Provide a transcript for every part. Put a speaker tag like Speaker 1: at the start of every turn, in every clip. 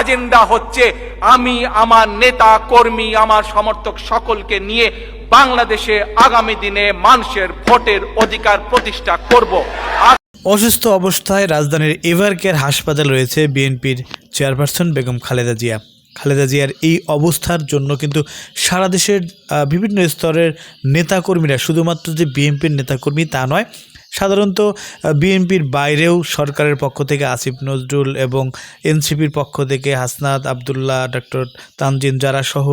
Speaker 1: Agenda হচ্ছে আমি, আমার নেতা, কর্মী, আমার সমর্থক সকলকে নিয়ে বাংলাদেশে আগামী দিনে মানুষের ভোটের অধিকার প্রতিষ্ঠা করব।
Speaker 2: অসুস্থ অবস্থায় রাজধানীর এভার হাসপাতাল রয়েছে বিএনপির চেয়ারপারসন বেগম খালেদা জিয়া। খালেদা জিয়ার এই অবস্থার জন্য কিন্তু সারা দেশের বিভিন্ন স্তরের নেতাকর্মীরা, শুধুমাত্র যে বিএনপির নেতাকর্মী তা নয় সাধারণত বিএনপির বাইরেও সরকারের পক্ষ থেকে আসিফ নজরুল এবং এনসিপির পক্ষ থেকে হাসনাত আবদুল্লাহ ডক্টর তানজিন জারা সহ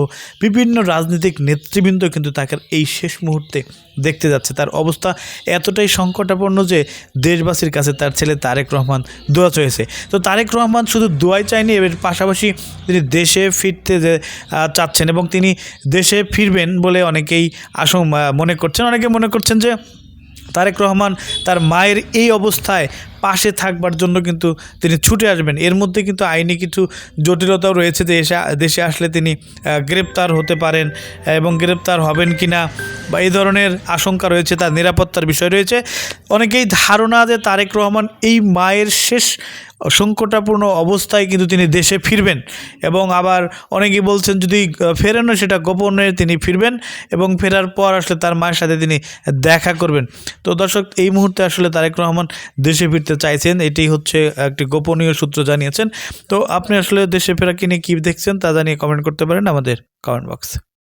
Speaker 2: বিভিন্ন রাজনৈতিক নেতৃবৃন্দ কিন্তু তাকে এই শেষ মুহূর্তে দেখতে যাচ্ছে। তার অবস্থা এতটাই সংকটাপন্ন যে দেশবাসীর কাছে তার ছেলে তারেক রহমান দোয়া চেয়েছে। তো তারেক রহমান শুধু দোয়াই চায়নি, এর পাশাপাশি তিনি দেশে ফিরতে চাচ্ছেন এবং তিনি দেশে ফিরবেন বলে অনেকেই আশং মনে করছেন। অনেকে মনে করছেন যে তারেক রহমান তার মায়ের এই অবস্থায় পাশে থাকবার জন্য কিন্তু তিনি ছুটে আসবেন। এর মধ্যে কিন্তু আইনি কিছু জটিলতাও রয়েছে, দেশে দেশে আসলে তিনি গ্রেপ্তার হতে পারেন এবং গ্রেপ্তার হবেন কি না বা এই ধরনের আশঙ্কা রয়েছে, তার নিরাপত্তার বিষয় রয়েছে। অনেকেই ধারণা যে তারেক রহমান এই মায়ের শেষ সংকটাপূর্ণ অবস্থায় কিন্তু তিনি দেশে ফিরবেন এবং আবার অনেকেই বলছেন যদি ফেরেনও সেটা গোপনে তিনি ফিরবেন এবং ফেরার পর আসলে তার মায়ের সাথে তিনি দেখা করবেন। তো দর্শক, এই মুহূর্তে আসলে তারেক রহমান দেশে ফিরতে চাইছেন এটি হচ্ছে একটি গোপনীয় সূত্র জানিয়েছেন। তো আপনি আসলে দেশে ফেরা কিনে কী দেখছেন তা জানিয়ে কমেন্ট করতে পারেন আমাদের কমেন্ট বক্সে